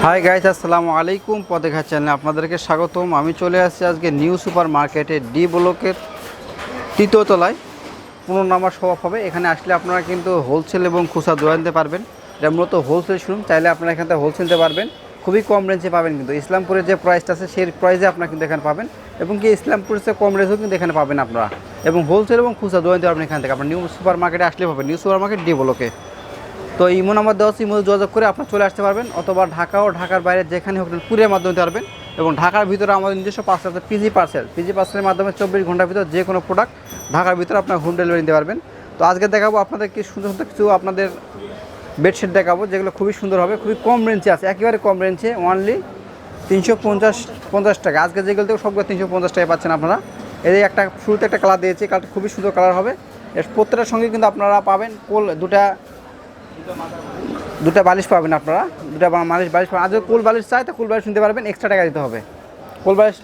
Hi guys আসসালামু আলাইকুম। পদেঘা চ্যানেলে আপনাদেরকে স্বাগতম। আমি চলে আসছি আজকে নিউ সুপার মার্কেটে ডি ব্লকের তৃতীয় তলায়। পনেরো নাম্বার শপ হবে। এখানে আসলে আপনারা কিন্তু হোলসেল এবং খুচরা দোয়া নিতে পারবেন। এটা মূলত হোলসেল শোরুম চাইলে আপনারা এখান থেকে হোলসেল নিতে পারবেন। খুবই কম রেঞ্জে পাবেন কিন্তু। ইসলামপুরের যে প্রাইসটা আছে, সেই প্রাইসে আপনারা কিন্তু এখানে পাবেন। এবং কি ইসলামপুরের চেয়ে কম রেঞ্জেও কিন্তু এখানে পাবেন আপনারা। এবং হোলসেল এবং খুচরা দোয়া নিতে পারবেন এখান থেকে। আপনার নিউ সুপার মার্কেটে আসলে পাবেন। নিউ সুপার মার্কেট ডি ব্লকে তো ইমো নাম্বার দেওয়া আছে ইমো যোগাযোগ করে আপনার চলে আসতে পারবেন, অথবা ঢাকা ও ঢাকার বাইরে যেখানে হোক কুরিয়ার মাধ্যমে পারবেন। এবং ঢাকার ভিতরে আমাদের নিজস্ব পার্সেল আছে পিজি পার্সেল পিজি পার্সেলের মাধ্যমে চব্বিশ ঘণ্টার ভিতরে যে কোনো প্রোডাক্ট ঢাকার ভিতরে আপনার হোম ডেলিভারি দিতে পারবেন। তো আজকে দেখাবো আপনাদের কি সুন্দর সুন্দর কিছু আপনাদের বেডশিট দেখাবো, যেগুলো খুবই সুন্দর হবে, খুবই কম রেঞ্জে আছে, একেবারে কম রেঞ্জে অনলি তিনশো পঞ্চাশ পঞ্চাশ টাকা। আজকে যেগুলো থেকে সবগুলো তিনশো পঞ্চাশ টাকা পাচ্ছেন আপনারা। এই একটা, শুরুতে একটা কালার দিয়েছি কালারটা খুবই সুন্দর কালার হবে। এর প্রত্যেকটার সঙ্গে কিন্তু আপনারা পাবেন, কোল দুটা দুটা বালিশ পাবেন আপনারা। দুটা মালিশ, বালিশ পাবেন। আর যদি কুল বালিশ চাই, তো কুল বালিশ নিতে পারবেন এক্সট্রা টাকা দিতে হবে। কুল বালিশ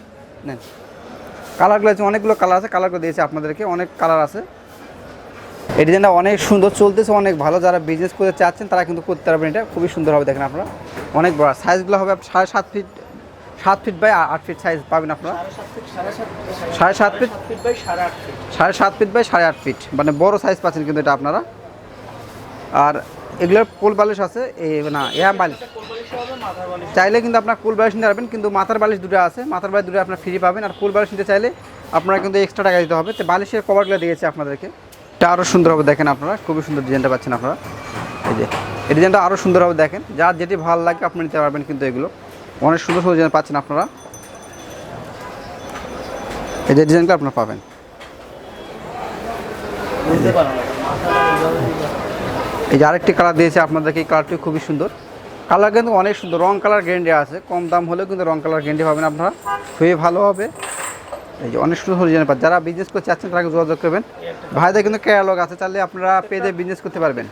নেন। কালারগুলো আছে, অনেকগুলো কালার আছে কালারগুলো দিয়েছে আপনাদেরকে, অনেক কালার আছে। এই ডিজাইনটা অনেক সুন্দর চলতেছে, অনেক ভালো। যারা বিজনেস করতে চাচ্ছেন, তারা কিন্তু করতে পারবেন এটা। খুবই সুন্দর হবে, দেখেন আপনারা। অনেক বড়। সাইজগুলো হবে সাড়ে সাত ফিট সাত ফিট বাই আট ফিট সাইজ পাবেন আপনারা। সাড়ে সাত ফিট সাড়ে সাত ফিট বাই সাড়ে আট ফিট মানে বড় সাইজ পাচ্ছেন কিন্তু এটা আপনারা। আর এগুলোর কোল বালিশ আছে, এই না এয়া বালিশ। চাইলে কিন্তু আপনার কুল বালিশ নিতে পারবেন, কিন্তু মাথার বালিশ দুটো আছে, মাথার বালিশ দুটো আপনার ফ্রি পাবেন, আর কুল বালিশ নিতে চাইলে আপনারা কিন্তু এক্সট্রা টাকা দিতে হবে। তো বালিশের কভারগুলো দিয়েছে আপনাদেরকে। এটা আরও সুন্দর হবে দেখেন আপনারা, খুবই সুন্দর ডিজাইনটা পাচ্ছেন আপনারা। এই যে, এই ডিজাইনটা আরও সুন্দর হবে দেখেন। যার যেটি ভালো লাগে আপনি নিতে পারবেন কিন্তু এগুলো। অনেক সুন্দর সুন্দর ডিজাইন পাচ্ছেন আপনারা। এই যে ডিজাইনগুলো আপনারা পাবেন। এই যে আরেকটি কালার দিয়েছে আপনাদেরকে, এই কালারটি খুবই সুন্দর। কালার কিন্তু অনেক সুন্দর, রং কালার গ্যারেন্টি আছে। কম দাম হলেও কিন্তু রং কালার গ্যারেন্টি পাবেন আপনারা। খুবই ভালো হবে। এই যে অনেক সুন্দর ডিজাইন পাচ্ছেন যারা বিজনেস করতে চাচ্ছেন, তারা যোগাযোগ করবেন। ভাইদের কিন্তু ক্যাটালগ আছে, চাইলে আপনারা পেজে বিজনেস করতে পারবেন।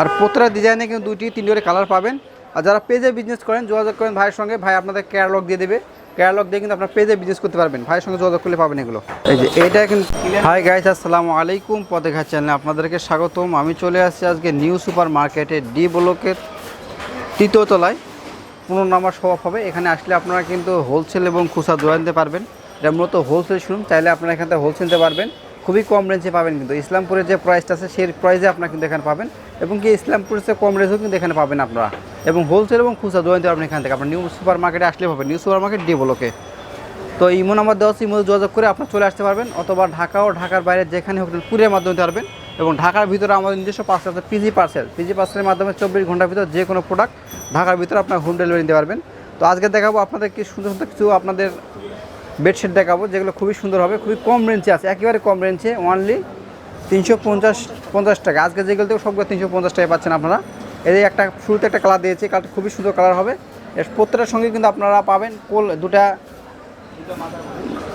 আর প্রত্যেকটা ডিজাইনে কিন্তু দুইটি, তিনটি করে কালার পাবেন। আর যারা পেজে বিজনেস করেন, যোগাযোগ করেন, ভাইয়ের সঙ্গে, ভাই আপনাদের ক্যাটালগ দিয়ে দেবে। ক্যাটালগ দিয়ে কিন্তু আপনার পেজে বিজনেস করতে পারবেন। ভাইয়ের সঙ্গে যোগাযোগ করলে পাবেন এগুলো। এই যে, এটা কিন্তু হাই গাইস আসসালামু আলাইকুম। পদেঘা চ্যানেলে আপনাদেরকে স্বাগতম। আমি চলে আসছি আজকে নিউ সুপার মার্কেটে ডি ব্লকের তৃতীয় তলায়। পনেরো নাম্বার হবে। এখানে আসলে আপনারা কিন্তু হোলসেল এবং খুচরা দোয়া নিতে পারবেন। এটা মূলত হোলসেল শুনুন চাইলে আপনারা এখান থেকে হোলসেল নিতে পারবেন। খুবই কম রেঞ্জে পাবেন কিন্তু। ইসলামপুরের যে প্রাইসটা আছে, সেই প্রাইসে আপনারা কিন্তু এখানে পাবেন। এবং কি ইসলামপুরের চেয়ে কম রেঞ্জেও কিন্তু এখানে পাবেন আপনারা। এবং হোলসেল এবং খুচরা দোয়া নিতে পারবেন এখান থেকে, আপনার নিউ সুপার মার্কেটে আসলে পাবেন। নিউ সুপার মার্কেট ডি ব্লকে তো ইমো নাম্বার দেওয়া ইমো যোগাযোগ করে আপনারা চলে আসতে পারবেন, অথবা ঢাকা ও ঢাকার বাইরে যেখানে হোক কুরিয়ার মাধ্যমে পারবেন। এবং ঢাকার ভিতরে আমাদের নিজস্ব পার্সেল আছে পিজি পার্সেল পিজি পার্সেলের মাধ্যমে চব্বিশ ঘণ্টার ভিতরে যে কোনো প্রোডাক্ট ঢাকার ভিতরে আপনার হোম ডেলিভারি দিতে পারবেন। তো আজকে দেখাবো আপনাদের কি সুন্দর সুন্দর কিছু আপনাদের বেডশিট দেখাবো, যেগুলো খুবই সুন্দর হবে, খুবই কম রেঞ্জে আছে, একেবারে কম রেঞ্জে অনলি তিনশো পঞ্চাশ পঞ্চাশ টাকা। আজকে যেগুলো থেকে সবগুলো তিনশো পঞ্চাশ টাকা পাচ্ছেন আপনারা। এই একটা, শুরুতে একটা কালার দিয়েছি কালারটা খুবই সুন্দর কালার হবে। এর প্রত্যেকটার সঙ্গে কিন্তু আপনারা পাবেন কোল, দুটা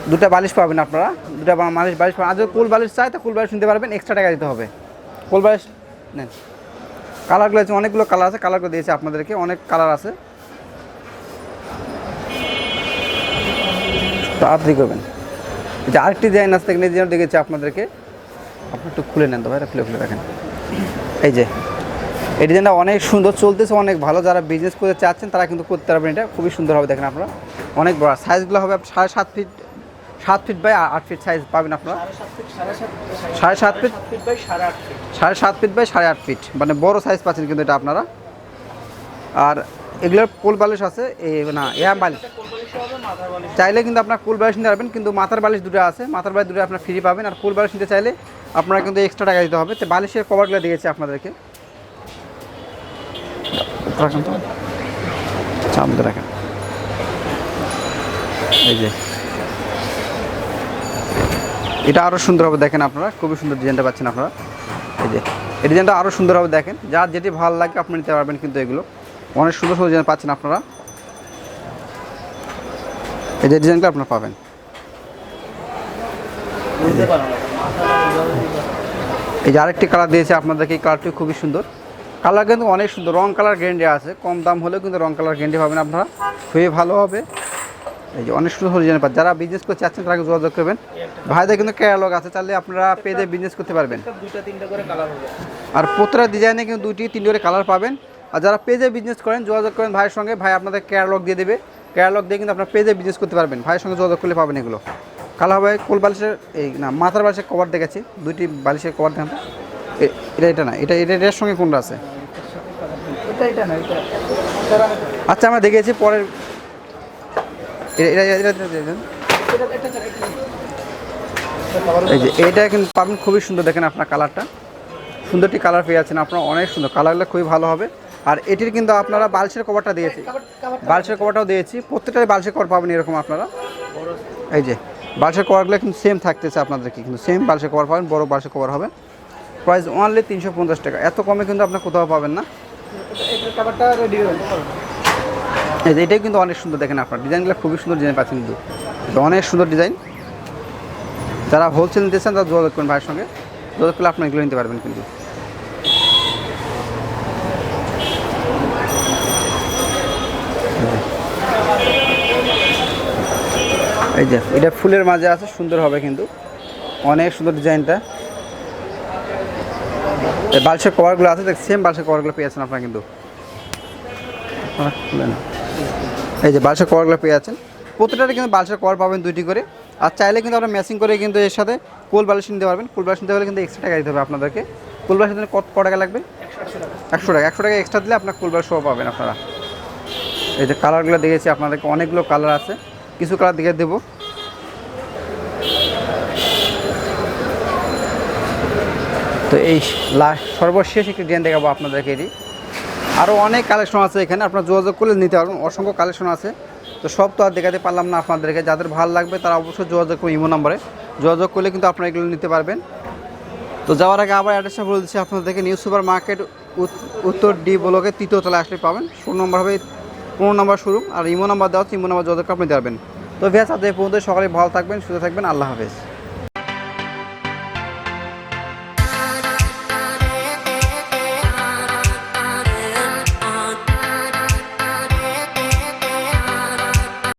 দুটা বালিশ পাবেন আপনারা। দুটা বা- মালিশ বালিশ পাবেন। আর যদি কুল বালিশ চায় তো কোল বালিশ নিতে পারবেন এক্সট্রা টাকা দিতে হবে। কোল বালিশ, নেন। কালারগুলো আছে, অনেকগুলো কালার আছে কালারগুলো দিয়েছে আপনাদেরকে, অনেক কালার আছে। তাড়াতাড়ি করবেন। এই যে আরেকটি ডিজাইন আসতে এই ডিজাইন দেখেছি আপনাদেরকে। আপনি একটু খুলে নেন তো ভাইরা খুলে খুলে রাখেন। এই যে এই ডিজাইনটা অনেক সুন্দর চলতেছে অনেক ভালো। যারা বিজনেস করতে চাচ্ছেন তারা কিন্তু করতে পারবেন এটা। খুবই সুন্দর হবে দেখেন আপনারা। অনেক বড়। সাইজগুলো হবে সাড়ে সাত ফিট সাত ফিট বাই আট ফিট সাইজ পাবেন আপনারা। সাড়ে সাত ফিট সাড়ে সাত ফিট বাই সাড়ে আট ফিট মানে বড় সাইজ পাচ্ছেন কিন্তু এটা আপনারা। আর এগুলোর কোল বালিশ আছে, এই না এয়া বালিশ। চাইলে কিন্তু আপনার কুল বালিশ নিতে পারবেন, কিন্তু মাথার বালিশ দুটো আছে, মাথার বালিশ দুটো আপনার ফ্রি পাবেন, আর কুল বালিশ নিতে চাইলে আপনারা কিন্তু এক্সট্রা টাকা দিতে হবে। তো বালিশের কভারগুলো দিয়েছে আপনাদেরকে। আচ্ছা এই যে। এটা আরও সুন্দর হবে, দেখেন আপনারা, খুবই সুন্দর ডিজাইনটা পাচ্ছেন আপনারা। এই যে, এই ডিজাইনটা আরও সুন্দর হবে, দেখেন। যার যেটি ভালো লাগে আপনি নিতে পারবেন কিন্তু এগুলো। অনেক সুন্দর সুন্দর ডিজাইন পাচ্ছেন আপনারা। এই যে ডিজাইনটা আপনারা পাবেন। এই যে আরেকটি কালার দিয়েছে আপনাদেরকে এই কালারটি খুবই সুন্দর। কালার কিন্তু অনেক সুন্দর রং কালার গ্যারেন্টি আছে কম দাম হলেও কিন্তু রং কালার গ্যারেন্টি পাবেন আপনারা। খুবই ভালো হবে। এই যে অনেক সুন্দর ডিজাইন পাচ্ছেন। যারা বিজনেস করতে চাচ্ছেন তারা যোগাযোগ করবেন। ভাইদের কিন্তু ক্যাটালগ আছে চাইলে আপনারা পেজে বিজনেস করতে পারবেন। আর প্রত্যেকটা ডিজাইনে কিন্তু দুইটি তিনটি করে কালার পাবেন। আর যারা পেজে বিজনেস করেন যোগাযোগ করেন ভাইয়ের সঙ্গে ভাই আপনাদের ক্যারলগ দিয়ে দেবে। ক্যারলগ দিয়ে কিন্তু আপনার পেজে বিজনেস করতে পারবেন। ভাইয়ের সঙ্গে যোগাযোগ করলে পাবেন এগুলো। কালো হবে কোল বালিশের এই না মাথার বালিশের কভার দেখেছি। দুইটি বালিশের কভার দেখান এটা এটা না এটা এটা এটার সঙ্গে কোনটা আছে? এটা এটা এটা আচ্ছা আমরা দেখেছি পরের। এটা এটা এটা- এটা- এটা- এটা- এটা। এটা এটা এই যে এইটা কিন্তু পাবেন খুবই সুন্দর দেখেন আপনার কালারটা সুন্দরটি কালার পেয়ে যাচ্ছেন আপনার অনেক সুন্দর। কালারগুলো খুবই ভালো হবে। আর এটির কিন্তু আপনারা বালসের কভারটা দিয়েছি। বালসের কভারটাও দিয়েছি। প্রত্যেকটাই বালসের কভার পাবেন এরকম আপনারা। এই যে বালসের কভারগুলো কিন্তু সেম থাকতেছে আপনাদেরকে কিন্তু সেম বালসের কভার পাবেন বড় বালসের কভার হবে। প্রাইস অনলি তিনশো পঞ্চাশ টাকা। এত কমে কিন্তু আপনার কোথাও পাবেন না। হয়ে এই যে এটাই কিন্তু অনেক সুন্দর দেখেন আপনার। ডিজাইনগুলো খুবই সুন্দর ডিজাইন পাচ্ছেন কিন্তু। অনেক সুন্দর ডিজাইন। যারা হোলসেল নিতে চান তারা যোগাযোগ করুন ভাইয়ের সঙ্গে। যোগাযোগ করলে আপনি এগুলো নিতে পারবেন কিন্তু। এই যে, এটা ফুলের মাঝে আছে, সুন্দর হবে কিন্তু। অনেক সুন্দর ডিজাইনটা। এই বালসের কভারগুলো আছে, দেখ সেম বালসের কভারগুলো পেয়েছেন আপনারা কিন্তু। এই যে, বালসের কভারগুলো পেয়ে যাচ্ছেন প্রত্যেকটাতে কিন্তু বালসের কভার পাবেন দুইটি করে। আর চাইলে কিন্তু আপনারা ম্যাচিং করে কিন্তু এর সাথে কোল বালিশ নিতে পারবেন। কোল বালিশ নিতে হলে কিন্তু এক্সট্রা টাকা দিতে হবে আপনাদেরকে। কোল বালিশের জন্য কত টাকা লাগবে? একশো টাকা। একশো টাকা এক্সট্রা দিলে আপনার কোল বালিশ পাবেন আপনারা। এই যে কালারগুলো দেখেছি, আপনাদেরকে অনেকগুলো কালার আছে। কিছু কালার দেখে দেবো। তো এই লাস্ট সর্বশেষ একটি ডিজাইন দেখাবো আপনাদেরকে এটি। আরও অনেক কালেকশন আছে এখানে, আপনার যোগাযোগ করলে নিতে পারবেন। অসংখ্য কালেকশন আছে। তো সব তো আর দেখাতে পারলাম না আপনাদেরকে। যাদের ভালো লাগবে তারা অবশ্যই যোগাযোগ করুন ইমো নাম্বারে। যোগাযোগ করলে কিন্তু আপনারা এগুলো নিতে পারবেন। তো যাওয়ার আগে আবার অ্যাড্রেসটা বলে দিচ্ছি আপনাদেরকে। নিউ সুপার মার্কেট উত্তর ডি ব্লকে তৃতীয় তলায় আসলে পাবেন। ফোন নম্বর হবে পনেরো নম্বর শুরু আর ইমো নাম্বার দেওয়া হচ্ছে ইমো নাম্বার যত আপনি দেবেন। তো ভেস আজ এই পর্যন্ত সকালে ভালো থাকবেন, সুস্থ থাকবেন। আল্লাহ হাফেজ।